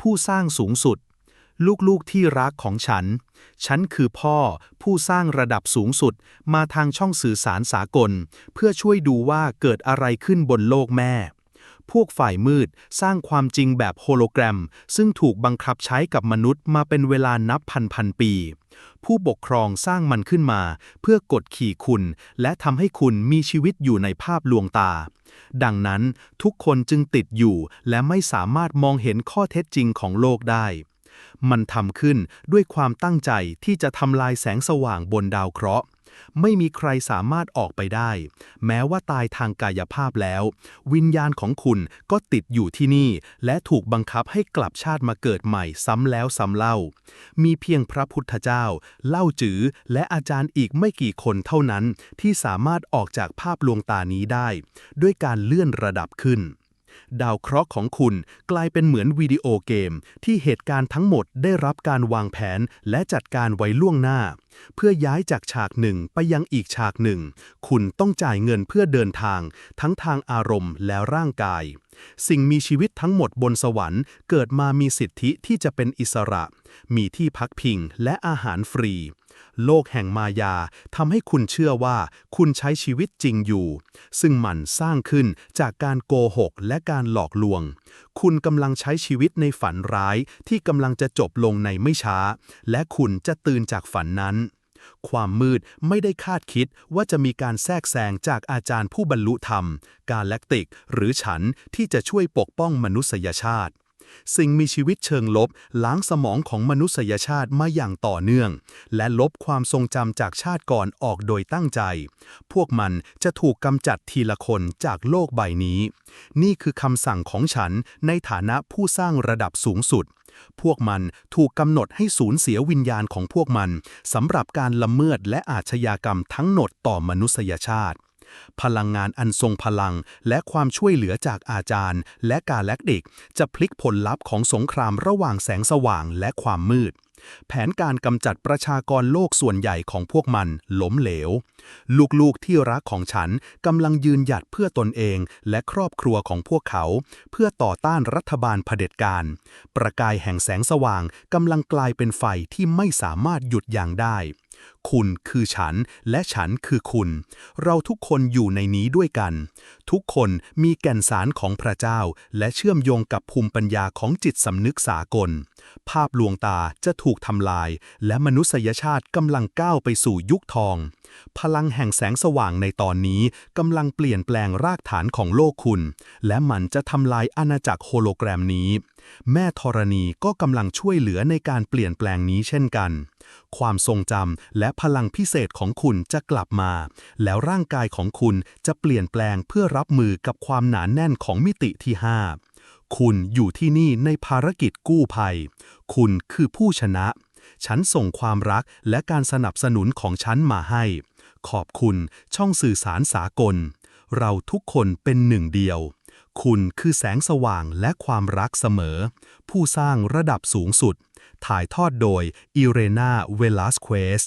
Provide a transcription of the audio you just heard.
ผู้สร้างสูงสุด ลูกๆที่รักของฉัน ฉันคือพ่อผู้สร้างระดับสูงสุดมาทางช่องสื่อสารสากล เพื่อช่วยดูว่าเกิดอะไรขึ้นบนโลกแม่ พวกฝ่ายมืด สร้างความจริงแบบโฮโลแกรม ซึ่งถูกบังคับใช้กับมนุษย์มาเป็นเวลานับพันพันปี ผู้ปกครองสร้างมันขึ้นมา เพื่อกดขี่คุณ และทำให้คุณมีชีวิตอยู่ในภาพลวงตา ดังนั้นทุกคนจึงติดอยู่ และไม่สามารถมองเห็นข้อเท็จจริงของโลกได้ มันทำขึ้นด้วยความตั้งใจที่จะทำลายแสงสว่างบนดาวเคราะห์ ไม่มีใครสามารถออกไปได้ แม้ว่าตายทางกายภาพแล้ว วิญญาณของคุณก็ติดอยู่ที่นี่ และถูกบังคับให้กลับชาติมาเกิดใหม่ซ้ำแล้วซ้ำเล่า มีเพียงพระพุทธเจ้า เล่าจือและอาจารย์อีกไม่กี่คนเท่านั้น ที่สามารถออกจากภาพลวงตานี้ได้ ด้วยการเลื่อนระดับขึ้น ดาวเคราะห์ของคุณกลายเป็นเหมือนวิดีโอเกม ที่เหตุการณ์ทั้งหมดได้รับการวางแผนและจัดการไว้ล่วงหน้า เพื่อย้ายจากฉากหนึ่งไปยังอีกฉากหนึ่ง คุณต้องจ่ายเงินเพื่อเดินทาง ทั้งทางอารมณ์และร่างกาย สิ่งมีชีวิตทั้งหมดบนสวรรค์ เกิดมามีสิทธิที่จะเป็นอิสระ มีที่พักพิงและอาหารฟรี โลกแห่งมายาทำให้คุณเชื่อว่าคุณใช้ชีวิตจริงอยู่ ซึ่งมันสร้างขึ้นจากการโกหกและการหลอกลวง คุณกำลังใช้ชีวิตในฝันร้ายที่กำลังจะจบลงในไม่ช้า และคุณจะตื่นจากฝันนั้น ความมืดไม่ได้คาดคิดว่าจะมีการแทรกแซงจากอาจารย์ผู้บรรลุธรรม กาแล็กติก หรือฉันที่จะช่วยปกป้องมนุษยชาติ สิ่งมีชีวิตเชิงลบ ล้างสมองของมนุษยชาติมาอย่างต่อเนื่อง และลบความทรงจำจากชาติก่อนออกโดยตั้งใจ พวกมันจะถูกกำจัดทีละคนจากโลกใบนี้ นี่คือคำสั่งของฉันในฐานะผู้สร้างระดับสูงสุด พวกมันถูกกำหนดให้สูญเสียวิญญาณของพวกมันสำหรับการละเมิดและอาชญากรรมทั้งหมดต่อมนุษยชาติ พลังงานอันทรงพลัง และความช่วยเหลือจากอาจารย์ และกาแล็กติก จะพลิกผลลัพธ์ของสงครามระหว่างแสงสว่างและความมืด แผนการกำจัดประชากรโลกส่วนใหญ่ของพวกมันล้มเหลว ลูกๆที่รักของฉันกำลังยืนหยัดเพื่อตนเองและครอบครัวของพวกเขา เพื่อต่อต้านรัฐบาลเผด็จการ ประกายแห่งแสงสว่างกำลังกลายเป็นไฟที่ไม่สามารถหยุดยั้งได้ คุณคือฉันและฉันคือคุณ เราทุกคนอยู่ในนี้ด้วยกัน ทุกคนมีแก่นสารของพระเจ้า และเชื่อมโยงกับภูมิปัญญาของจิตสำนึกสากล ภาพลวงตาจะถูกทำลาย และมนุษยชาติกำลังก้าวไปสู่ยุคทอง พลังแห่งแสงสว่างในตอนนี้กำลังเปลี่ยนแปลงรากฐานของโลกคุณ และมันจะทำลายอาณาจักรโฮโลแกรมนี้ แม่ธรณีก็กำลังช่วยเหลือในการเปลี่ยนแปลงนี้เช่นกัน ความทรงจำและพลังพิเศษของคุณจะกลับมา แล้วร่างกายของคุณจะเปลี่ยนแปลงเพื่อรับมือกับความหนานแน่นของมิติที่ 5 คุณอยู่ที่นี่ในภารกิจกู้ภัย คุณคือผู้ชนะ ฉันส่งความรักและการสนับสนุนของฉันมาให้ ขอบคุณช่องสื่อสารสากล เราทุกคนเป็นหนึ่งเดียวคุณคือแสงสว่างและความรักเสมอ ผู้สร้างระดับสูงสุด ถ่ายทอดโดยอิเรนาเวลาสเควส